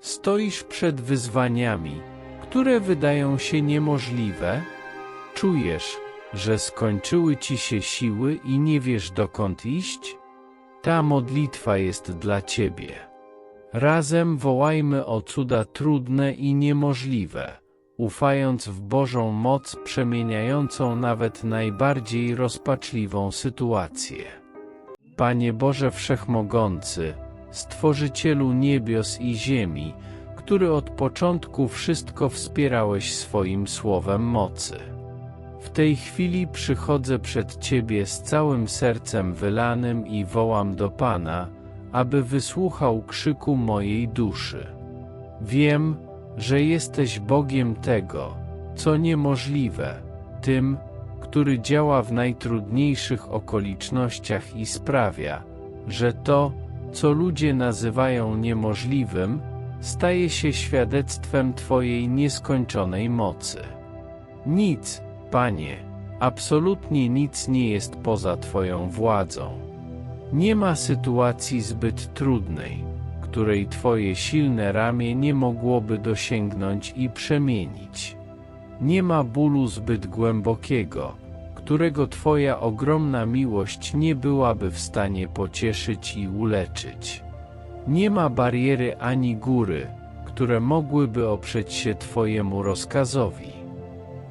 Stoisz przed wyzwaniami, które wydają się niemożliwe? Czujesz, że skończyły ci się siły i nie wiesz dokąd iść? Ta modlitwa jest dla ciebie. Razem wołajmy o cuda trudne i niemożliwe, ufając w Bożą moc przemieniającą nawet najbardziej rozpaczliwą sytuację. Panie Boże Wszechmogący, Stworzycielu niebios i ziemi, który od początku wszystko wspierałeś swoim słowem mocy. W tej chwili przychodzę przed Ciebie z całym sercem wylanym i wołam do Pana, aby wysłuchał krzyku mojej duszy. Wiem, że jesteś Bogiem tego, co niemożliwe, tym, który działa w najtrudniejszych okolicznościach i sprawia, że to, co ludzie nazywają niemożliwym, staje się świadectwem Twojej nieskończonej mocy. Nic, Panie, absolutnie nic nie jest poza Twoją władzą. Nie ma sytuacji zbyt trudnej, której Twoje silne ramię nie mogłoby dosięgnąć i przemienić. Nie ma bólu zbyt głębokiego, którego Twoja ogromna miłość nie byłaby w stanie pocieszyć i uleczyć. Nie ma bariery ani góry, które mogłyby oprzeć się Twojemu rozkazowi.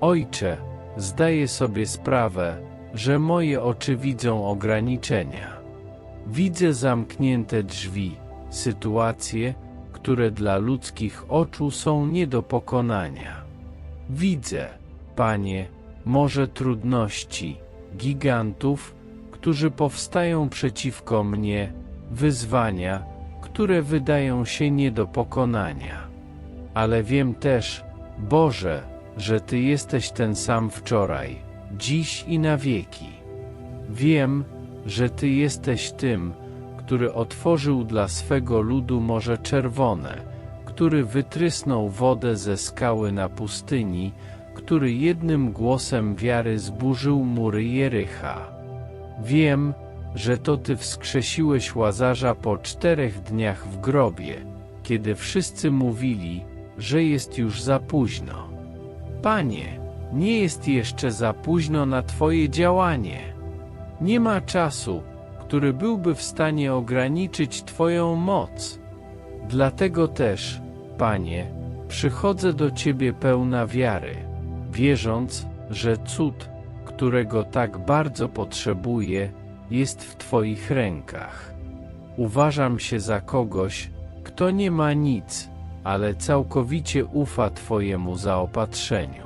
Ojcze, zdaję sobie sprawę, że moje oczy widzą ograniczenia. Widzę zamknięte drzwi, sytuacje, które dla ludzkich oczu są nie do pokonania. Widzę, Panie, morze trudności, gigantów, którzy powstają przeciwko mnie, wyzwania, które wydają się nie do pokonania. Ale wiem też, Boże, że Ty jesteś ten sam wczoraj, dziś i na wieki. Wiem, że Ty jesteś tym, który otworzył dla swego ludu Morze Czerwone, który wytrysnął wodę ze skały na pustyni, który jednym głosem wiary zburzył mury Jericha. Wiem, że to Ty wskrzesiłeś Łazarza po czterech dniach w grobie, kiedy wszyscy mówili, że jest już za późno. Panie, nie jest jeszcze za późno na Twoje działanie. Nie ma czasu, który byłby w stanie ograniczyć Twoją moc. Dlatego też, Panie, przychodzę do Ciebie pełna wiary, wierząc, że cud, którego tak bardzo potrzebuję, jest w Twoich rękach. Uważam się za kogoś, kto nie ma nic, ale całkowicie ufa Twojemu zaopatrzeniu.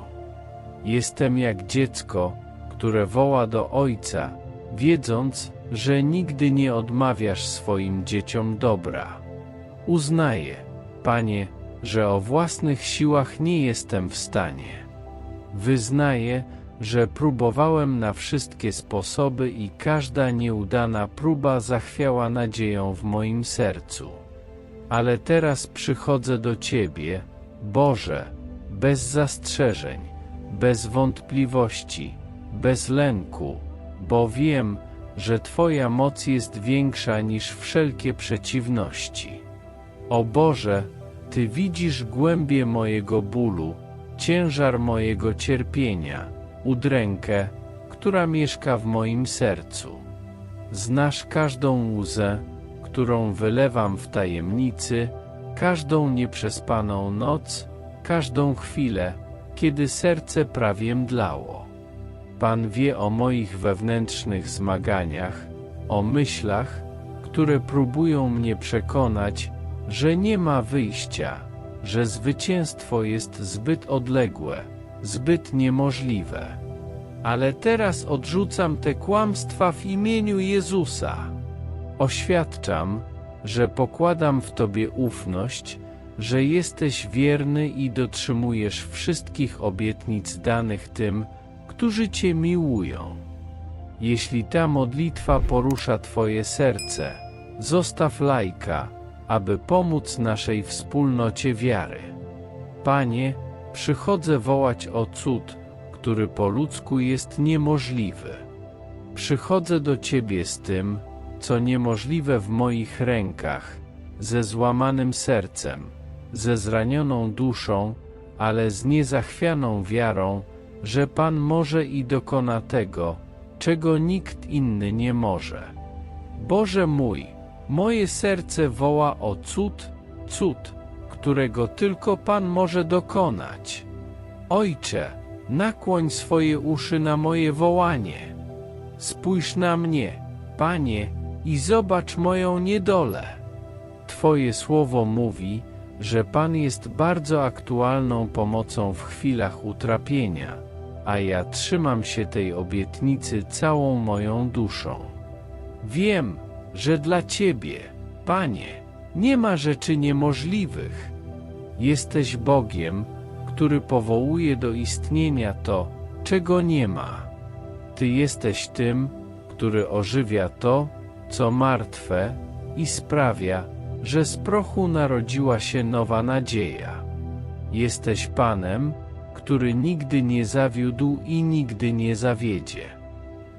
Jestem jak dziecko, które woła do Ojca, wiedząc, że nigdy nie odmawiasz swoim dzieciom dobra. Uznaję, Panie, że o własnych siłach nie jestem w stanie. Wyznaję, że próbowałem na wszystkie sposoby i każda nieudana próba zachwiała nadzieją w moim sercu. Ale teraz przychodzę do Ciebie, Boże, bez zastrzeżeń, bez wątpliwości, bez lęku, bo wiem, że Twoja moc jest większa niż wszelkie przeciwności. O Boże, Ty widzisz głębie mojego bólu, ciężar mojego cierpienia, udrękę, która mieszka w moim sercu. Znasz każdą łzę, którą wylewam w tajemnicy, każdą nieprzespaną noc, każdą chwilę, kiedy serce prawie mdlało. Pan wie o moich wewnętrznych zmaganiach, o myślach, które próbują mnie przekonać, że nie ma wyjścia, że zwycięstwo jest zbyt odległe, zbyt niemożliwe. Ale teraz odrzucam te kłamstwa w imieniu Jezusa. Oświadczam, że pokładam w Tobie ufność, że jesteś wierny i dotrzymujesz wszystkich obietnic danych tym, którzy Cię miłują. Jeśli ta modlitwa porusza Twoje serce, zostaw lajka, aby pomóc naszej wspólnocie wiary. Panie, przychodzę wołać o cud, który po ludzku jest niemożliwy. Przychodzę do Ciebie z tym, co niemożliwe w moich rękach, ze złamanym sercem, ze zranioną duszą, ale z niezachwianą wiarą, że Pan może i dokona tego, czego nikt inny nie może. Boże mój, moje serce woła o cud, cud, którego tylko Pan może dokonać. Ojcze, nakłoń swoje uszy na moje wołanie. Spójrz na mnie, Panie, i zobacz moją niedolę. Twoje słowo mówi, że Pan jest bardzo aktualną pomocą w chwilach utrapienia, a ja trzymam się tej obietnicy całą moją duszą. Wiem, że dla Ciebie, Panie, nie ma rzeczy niemożliwych. Jesteś Bogiem, który powołuje do istnienia to, czego nie ma. Ty jesteś tym, który ożywia to, co martwe, i sprawia, że z prochu narodziła się nowa nadzieja. Jesteś Panem, który nigdy nie zawiódł i nigdy nie zawiedzie.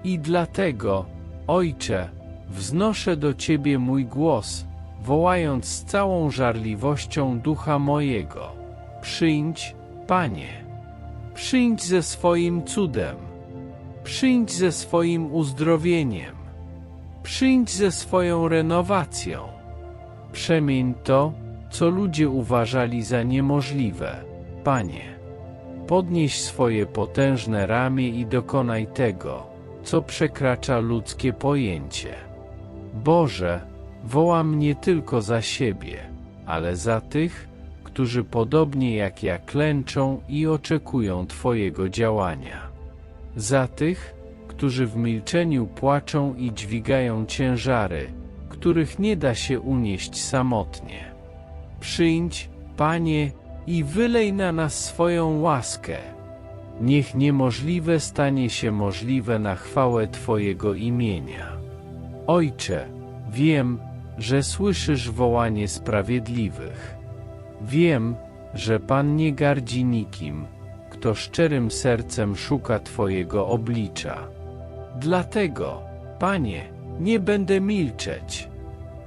I dlatego, Ojcze, wznoszę do Ciebie mój głos, wołając z całą żarliwością ducha mojego. Przyjdź, Panie. Przyjdź ze swoim cudem. Przyjdź ze swoim uzdrowieniem. Przyjdź ze swoją renowacją. Przemień to, co ludzie uważali za niemożliwe, Panie. Podnieś swoje potężne ramię i dokonaj tego, co przekracza ludzkie pojęcie. Boże, wołam nie tylko za siebie, ale za tych, którzy podobnie jak ja klęczą i oczekują Twojego działania. Za tych, którzy w milczeniu płaczą i dźwigają ciężary, których nie da się unieść samotnie. Przyjdź, Panie, i wylej na nas swoją łaskę. Niech niemożliwe stanie się możliwe na chwałę Twojego imienia. Ojcze, wiem, że słyszysz wołanie sprawiedliwych. Wiem, że Pan nie gardzi nikim, kto szczerym sercem szuka Twojego oblicza. Dlatego, Panie, nie będę milczeć.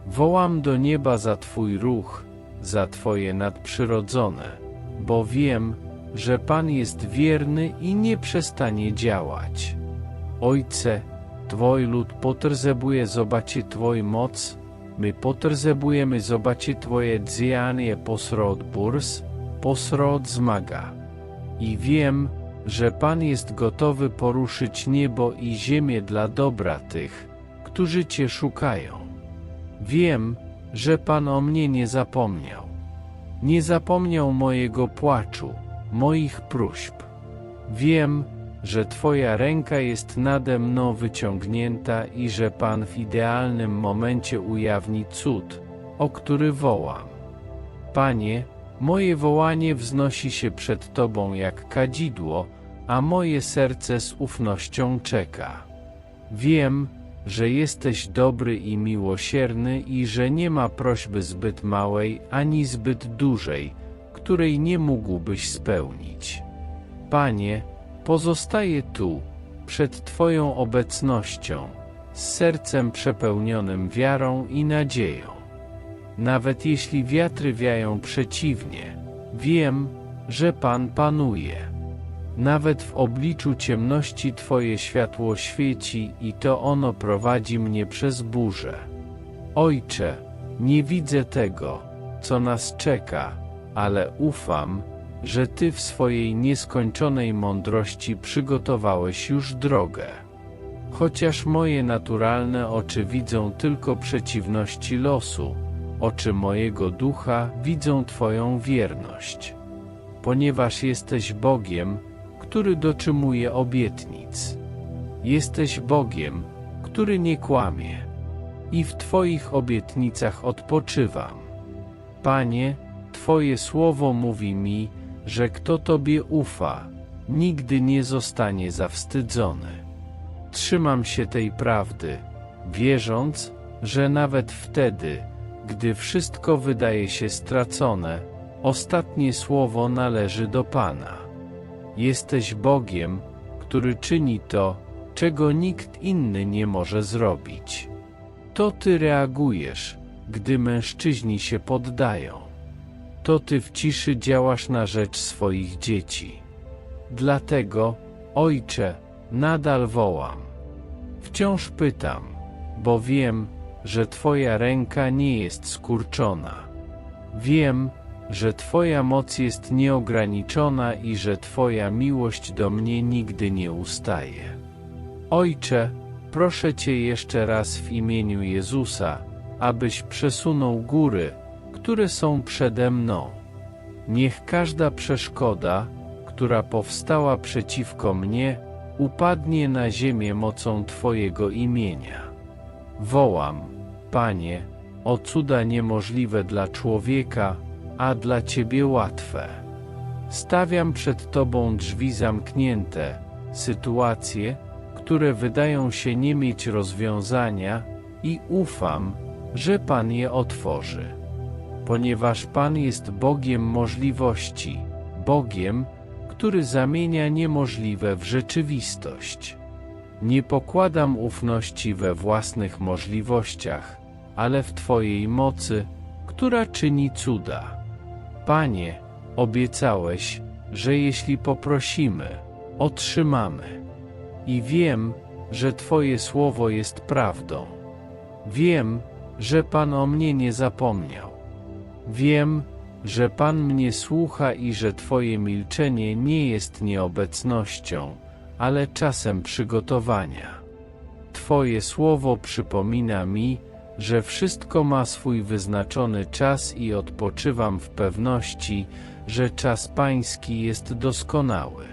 Wołam do nieba za Twój ruch, za Twoje nadprzyrodzone, bo wiem, że Pan jest wierny i nie przestanie działać. Ojcze, Twój lud potrzebuje zobaczyć Twój moc, my potrzebujemy zobaczyć Twoje działanie posrod burs, posrod zmaga. I wiem, że Pan jest gotowy poruszyć niebo i ziemię dla dobra tych, którzy Cię szukają. Wiem, że Pan o mnie nie zapomniał. Nie zapomniał mojego płaczu, moich próśb. Wiem, że Twoja ręka jest nade mną wyciągnięta i że Pan w idealnym momencie ujawni cud, o który wołam. Panie, moje wołanie wznosi się przed Tobą jak kadzidło, a moje serce z ufnością czeka. Wiem, że jesteś dobry i miłosierny i że nie ma prośby zbyt małej ani zbyt dużej, której nie mógłbyś spełnić. Panie, pozostaję tu, przed Twoją obecnością, z sercem przepełnionym wiarą i nadzieją. Nawet jeśli wiatry wiają przeciwnie, wiem, że Pan panuje. Nawet w obliczu ciemności Twoje światło świeci i to ono prowadzi mnie przez burzę. Ojcze, nie widzę tego, co nas czeka, ale ufam, że Ty w swojej nieskończonej mądrości przygotowałeś już drogę. Chociaż moje naturalne oczy widzą tylko przeciwności losu, oczy mojego ducha widzą Twoją wierność. Ponieważ jesteś Bogiem, który dotrzymuje obietnic. Jesteś Bogiem, który nie kłamie. I w Twoich obietnicach odpoczywam. Panie, Twoje słowo mówi mi, że kto Tobie ufa, nigdy nie zostanie zawstydzony. Trzymam się tej prawdy, wierząc, że nawet wtedy, gdy wszystko wydaje się stracone, ostatnie słowo należy do Pana. Jesteś Bogiem, który czyni to, czego nikt inny nie może zrobić. To Ty reagujesz, gdy mężczyźni się poddają. To Ty w ciszy działasz na rzecz swoich dzieci. Dlatego, Ojcze, nadal wołam. Wciąż pytam, bo wiem, że Twoja ręka nie jest skurczona. Wiem, że Twoja moc jest nieograniczona i że Twoja miłość do mnie nigdy nie ustaje. Ojcze, proszę Cię jeszcze raz w imieniu Jezusa, abyś przesunął góry, które są przede mną. Niech każda przeszkoda, która powstała przeciwko mnie, upadnie na ziemię mocą Twojego imienia. Wołam, Panie, o cuda niemożliwe dla człowieka, a dla Ciebie łatwe. Stawiam przed Tobą drzwi zamknięte, sytuacje, które wydają się nie mieć rozwiązania, i ufam, że Pan je otworzy. Ponieważ Pan jest Bogiem możliwości, Bogiem, który zamienia niemożliwe w rzeczywistość. Nie pokładam ufności we własnych możliwościach, ale w Twojej mocy, która czyni cuda. Panie, obiecałeś, że jeśli poprosimy, otrzymamy. I wiem, że Twoje słowo jest prawdą. Wiem, że Pan o mnie nie zapomniał. Wiem, że Pan mnie słucha i że Twoje milczenie nie jest nieobecnością, ale czasem przygotowania. Twoje słowo przypomina mi, że wszystko ma swój wyznaczony czas i odpoczywam w pewności, że czas Pański jest doskonały.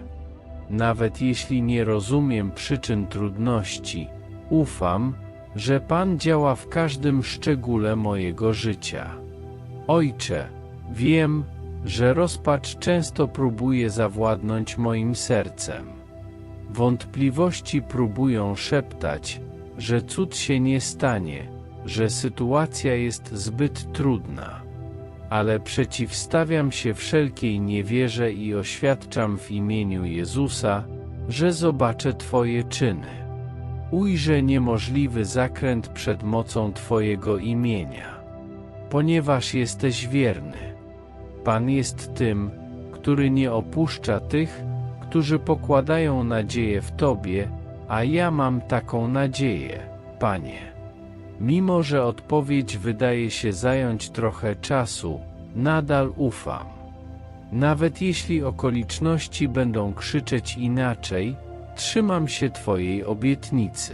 Nawet jeśli nie rozumiem przyczyn trudności, ufam, że Pan działa w każdym szczególe mojego życia. Ojcze, wiem, że rozpacz często próbuje zawładnąć moim sercem. Wątpliwości próbują szeptać, że cud się nie stanie, że sytuacja jest zbyt trudna. Ale przeciwstawiam się wszelkiej niewierze i oświadczam w imieniu Jezusa, że zobaczę Twoje czyny. Ujrzę niemożliwy zakręt przed mocą Twojego imienia. Ponieważ jesteś wierny. Pan jest tym, który nie opuszcza tych, którzy pokładają nadzieję w Tobie, a ja mam taką nadzieję, Panie. Mimo, że odpowiedź wydaje się zająć trochę czasu, nadal ufam. Nawet jeśli okoliczności będą krzyczeć inaczej, trzymam się Twojej obietnicy.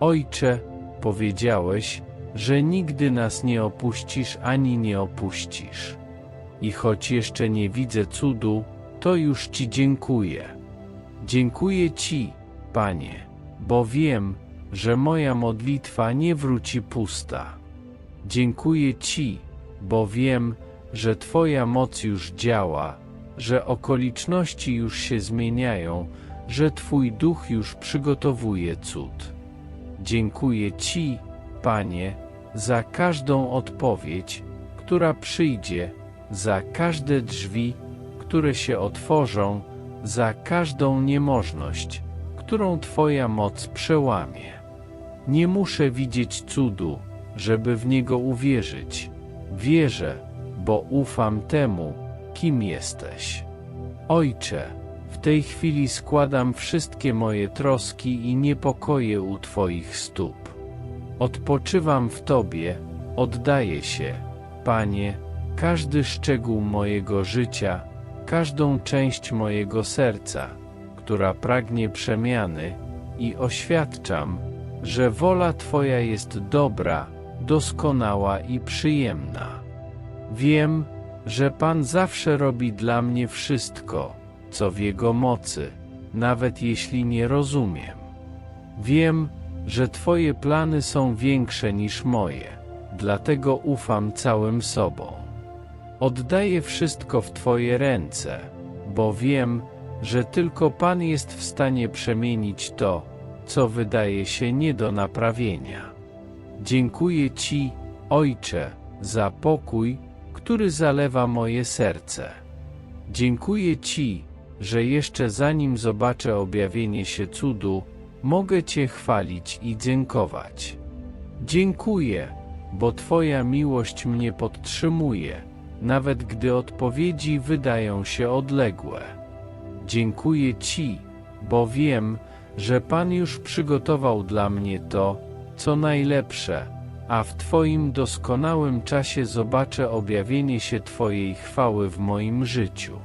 Ojcze, powiedziałeś, że nigdy nas nie opuścisz ani nie opuścisz. I choć jeszcze nie widzę cudu, to już Ci dziękuję. Dziękuję Ci, Panie, bo wiem, że moja modlitwa nie wróci pusta. Dziękuję Ci, bo wiem, że Twoja moc już działa, że okoliczności już się zmieniają, że Twój duch już przygotowuje cud. Dziękuję Ci, Panie, za każdą odpowiedź, która przyjdzie, za każde drzwi, które się otworzą, za każdą niemożność, którą Twoja moc przełamie. Nie muszę widzieć cudu, żeby w niego uwierzyć. Wierzę, bo ufam temu, kim jesteś. Ojcze, w tej chwili składam wszystkie moje troski i niepokoje u Twoich stóp. Odpoczywam w Tobie, oddaję się, Panie, każdy szczegół mojego życia, każdą część mojego serca, która pragnie przemiany, i oświadczam, że wola Twoja jest dobra, doskonała i przyjemna. Wiem, że Pan zawsze robi dla mnie wszystko, co w Jego mocy, nawet jeśli nie rozumiem. Wiem, że Twoje plany są większe niż moje, dlatego ufam całym sobą. Oddaję wszystko w Twoje ręce, bo wiem, że tylko Pan jest w stanie przemienić to, co wydaje się nie do naprawienia. Dziękuję Ci, Ojcze, za pokój, który zalewa moje serce. Dziękuję Ci, że jeszcze zanim zobaczę objawienie się cudu, mogę Cię chwalić i dziękować. Dziękuję, bo Twoja miłość mnie podtrzymuje, nawet gdy odpowiedzi wydają się odległe. Dziękuję Ci, bo wiem, że Pan już przygotował dla mnie to, co najlepsze, a w Twoim doskonałym czasie zobaczę objawienie się Twojej chwały w moim życiu.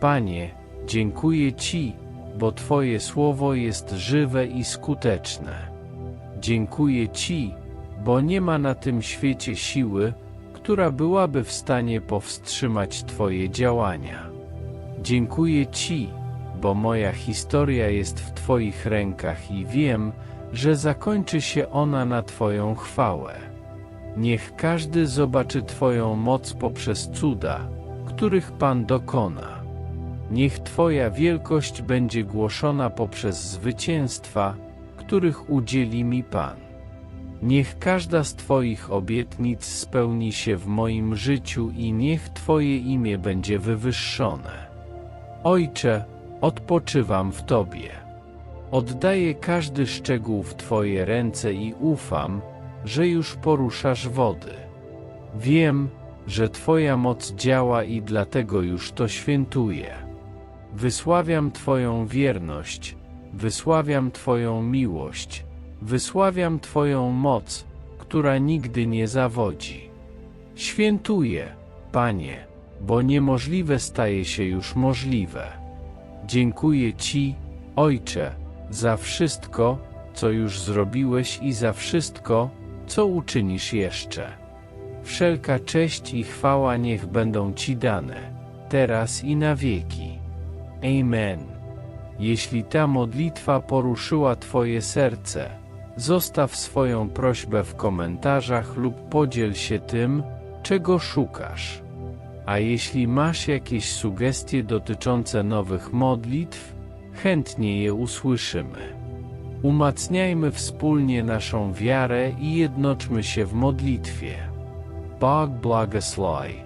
Panie, dziękuję Ci, bo Twoje słowo jest żywe i skuteczne. Dziękuję Ci, bo nie ma na tym świecie siły, która byłaby w stanie powstrzymać Twoje działania. Dziękuję Ci, bo moja historia jest w Twoich rękach i wiem, że zakończy się ona na Twoją chwałę. Niech każdy zobaczy Twoją moc poprzez cuda, których Pan dokona. Niech Twoja wielkość będzie głoszona poprzez zwycięstwa, których udzieli mi Pan. Niech każda z Twoich obietnic spełni się w moim życiu i niech Twoje imię będzie wywyższone. Ojcze, odpoczywam w Tobie. Oddaję każdy szczegół w Twoje ręce i ufam, że już poruszasz wody. Wiem, że Twoja moc działa i dlatego już to świętuję. Wysławiam Twoją wierność, wysławiam Twoją miłość, wysławiam Twoją moc, która nigdy nie zawodzi. Świętuję, Panie, bo niemożliwe staje się już możliwe. Dziękuję Ci, Ojcze, za wszystko, co już zrobiłeś i za wszystko, co uczynisz jeszcze. Wszelka cześć i chwała niech będą Ci dane, teraz i na wieki. Amen. Jeśli ta modlitwa poruszyła Twoje serce, zostaw swoją prośbę w komentarzach lub podziel się tym, czego szukasz. A jeśli masz jakieś sugestie dotyczące nowych modlitw, chętnie je usłyszymy. Umacniajmy wspólnie naszą wiarę i jednoczmy się w modlitwie. Bog błogosławi.